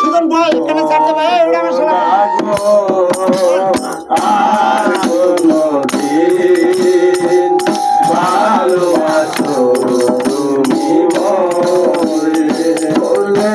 সুজন ভাই এখানে ছাড়তে ভাই ওটা আমার সারা ভালোবাসো তুমি বলে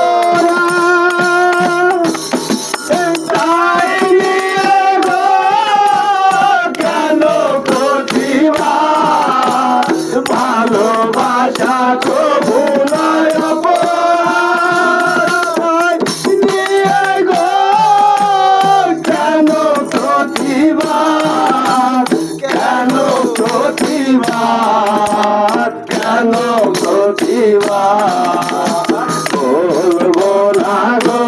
তোমার কেন প্রতিবার কেন প্রতিবার বলব না গো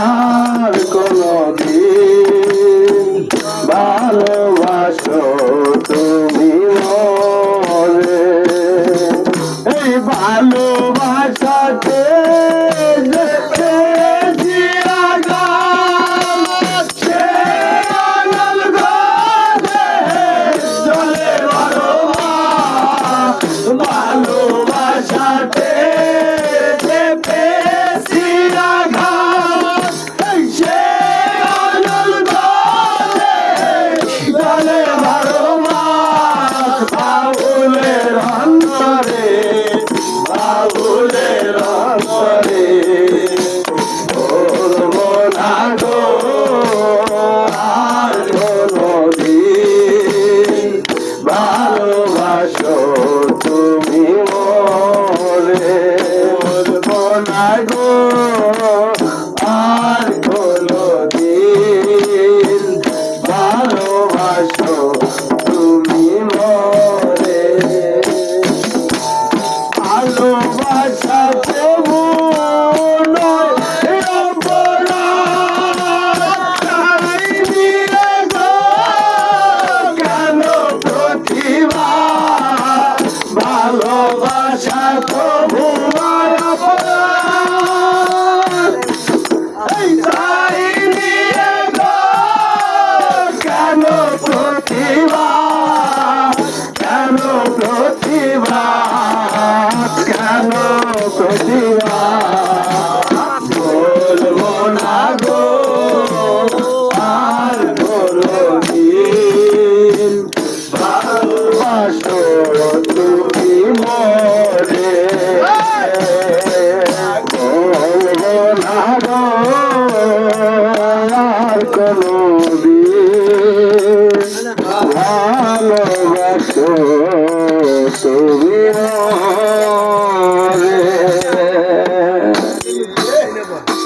আর কোনো দিন ভালোবাসো ভালোবাসা না আসো